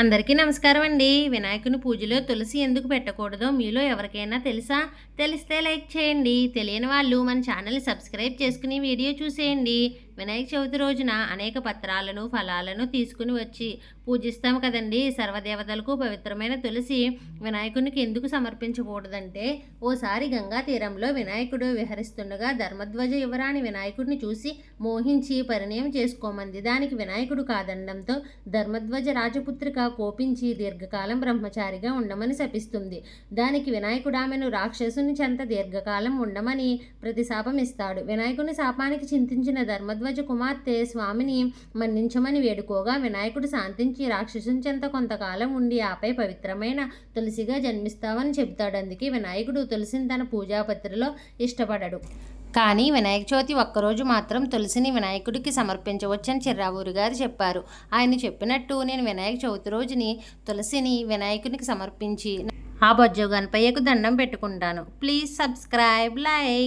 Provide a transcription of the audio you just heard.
అందరికీ నమస్కారం అండి. వినాయకుని పూజలో తులసి ఎందుకు పెట్టకూడదో మీలో ఎవరికైనా తెలుసా? తెలిస్తే లైక్ చేయండి. తెలియని వాళ్ళు మన ఛానల్ సబ్స్క్రైబ్ చేసుకుని వీడియో చూసేయండి. వినాయక చవితి రోజున అనేక పత్రాలను ఫలాలను తీసుకుని వచ్చి పూజిస్తాం కదండి. సర్వదేవతలకు పవిత్రమైన తులసి వినాయకునికి ఎందుకు సమర్పించకూడదంటే ఓసారి గంగా తీరంలో వినాయకుడు విహరిస్తుండగా ధర్మధ్వజ యువరాణి వినాయకుడిని చూసి మోహించి పరిణయం చేసుకోమంది. దానికి వినాయకుడు కాదనడంతో ధర్మధ్వజ రాజపుత్రిక కోపించి దీర్ఘకాలం బ్రహ్మచారిగా ఉండమని శపిస్తుంది. దానికి వినాయకుడు ఆమెను రాక్షసుని చెంత దీర్ఘకాలం ఉండమని ప్రతిశాపం ఇస్తాడు వినాయకుని శాపానికి చింతించిన ధర్మధ్వజ కుమార్తె స్వామిని మన్నించమని వేడుకోగా వినాయకుడు శాంతించి రాక్షసుని చెంత కొంతకాలం ఉండి ఆపై పవిత్రమైన తులసిగా జన్మిస్తావని చెబుతాడు. అందుకే వినాయకుడు తులసిని తన పూజాపత్రిలో ఇష్టపడడు. కానీ వినాయక చవితి ఒక్కరోజు మాత్రం తులసిని వినాయకుడికి సమర్పించవచ్చని చిర్రావూరు గారు చెప్పారు. ఆయన చెప్పినట్టు నేను వినాయక చవితి రోజుని తులసిని వినాయకునికి సమర్పించి ఆ బొజ్జు గణపయ్యకు దండం పెట్టుకుంటాను. Please subscribe like.